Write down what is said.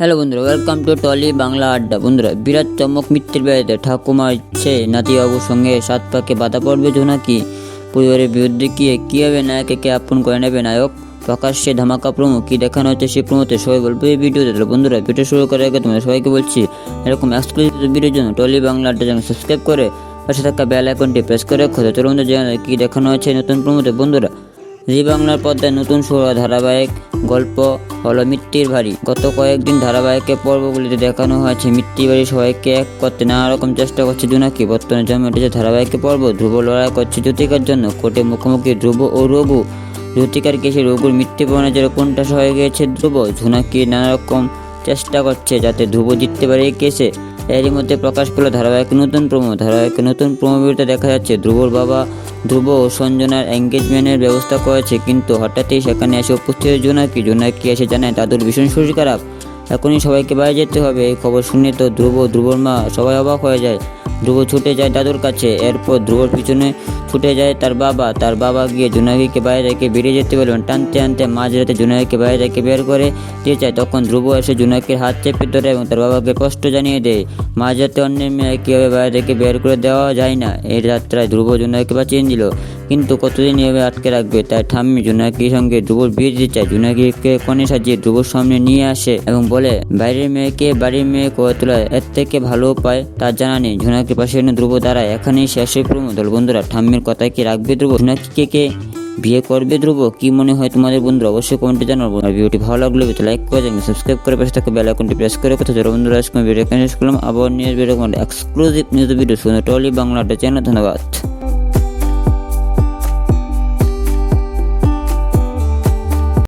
Hello বন্ধুরা welcome to trolley Bangla আড্ডা বন্ধুরা, বিরাট চমক মিত্রের বেড়াতে ঠাকুমার ইচ্ছে নাতিবাবুর সঙ্গে সাত পাকে বাধা পড়বে জোনাকি পরিবারের বিরুদ্ধে গিয়ে কীভাবে নায়ককে আপন করে নেবে নায়ক? প্রকাশ্যে ধামাকা প্রমো কী দেখানো হচ্ছে সেই প্রমোতে সবাই বলবে এই ভিডিওতে। তাহলে বন্ধুরা, ভিডিও শুরু করার আগে তোমাদের সবাইকে বলছি, এরকম এক্সক্লুসিভ ভিডিওর জন্য টলি বাংলা আড্ডা চ্যানেল সাবস্ক্রাইব করে পাশে থাকা বেল আইকনটি প্রেস করে রাখো। বন্ধুরা জানালে কী দেখানো হচ্ছে নতুন প্রমোতে বন্ধুরা জি বাংলার পর্দায় নতুন শুরু ধারাবাহিক গল্প হলো মিট্টির ভারী। গত কয়েকদিন ধারাবাহিকের পর্বগুলিতে দেখানো হয়েছে, মিট্টির বাড়ি সবাইকে এক করতে নানা রকম চেষ্টা করছে জোনাকি। বর্তমানে জন্ম উঠেছে ধারাবাহিকের পর্ব, ধ্রুব লড়াই করছে জ্যোতিকার জন্য। কোর্টে মুখোমুখি ধ্রুব ও রঘু। জ্যোতিকার কেসে রঘুর মৃত্যুবরণের জন্য কোনটা হয়ে গিয়েছে ধ্রুব, ঝুনাকি নানা রকম চেষ্টা করছে যাতে ধ্রুব জিততে পারে কেসে। এরই মধ্যে প্রকাশ পেল ধারাবাহিক নতুন প্রমো। ধারাবাহিক নতুন প্রমোভিডিওতে দেখা যাচ্ছে, ধ্রুবর বাবা, ধ্রুব ও সঞ্জনার এঙ্গেজমেন্টের ব্যবস্থা করেছে, কিন্তু হঠাৎই সেখানে এসে উপস্থিত জোনাকি। জোনাকি এসে জানায়, দাদুর ভীষণ শরীর খারাপ। এখনই সবাইকে বাইরে যেতে হবে। এই খবর শুনে তো ধ্রুব ধ্রুবর মা সবাই অবাক হয়ে যায়। ধ্রুব ছুটে যায় দাদুর কাছে। এরপর ধ্রুবর পিছনে ছুটে যায় তার বাবা। তার বাবা গিয়ে জোনাকিকে বাইরে রেখে বেরিয়ে যেতে বলবেন টানতে টানতে মাঝরাতে জোনাকিকে বাইরে রেখে বের করে দিয়ে যায়। তখন ধ্রুব এসে জোনাকির হাত চেপে ধরে এবং তার বাবাকে কষ্ট জানিয়ে দেয়। মাঝ মাঝরাতে অন্যের মেয়ে কীভাবে বাইরে থেকে বের করে দেওয়া যায় না? এই যাত্রায় ধ্রুব জোনাকিকে বাঁচিয়ে দিল কিন্তু কতদিন এভাবে আটকে রাখবে? তাই ঠাম্মি জোনাকির সঙ্গে ধ্রুবর বিয়ে দিতে চায়। জোনাকিকে কনে সাজিয়ে ধ্রুবর সামনে নিয়ে আসে এবং বলে, বাইরের মেয়েকে বাড়ির মেয়ে করে তোলা এর থেকে ভালো উপায় তার জানা নেই। ঝুনাকির পাশে ধ্রুব দাঁড়ায়। এখানেই শেষ হয়ে প্রমো দল বন্ধুরা। ঠাম্মির কথায় কি রাখবে ধ্রুব? ঝুনাকিকে কে বিয়ে করবে ধ্রুব? কি মনে হয় তোমাদের বন্ধুরা? অবশ্যই কমেন্টে জানাব। আর ভিডিওটি ভালো লাগলে লাইক করে দেবেন সাবস্ক্রাইব করে পাশে থাকা বেল আইকনটি প্রেস করে কোথাও যারা বন্ধুরা, আজকে ভিডিও করলাম। আবার নিয়ে ভিডিও এক্সক্লুসিভ নিউজ ভিডিও শুনে টলি বাংলাটা চ্যানেল ধন্যবাদ।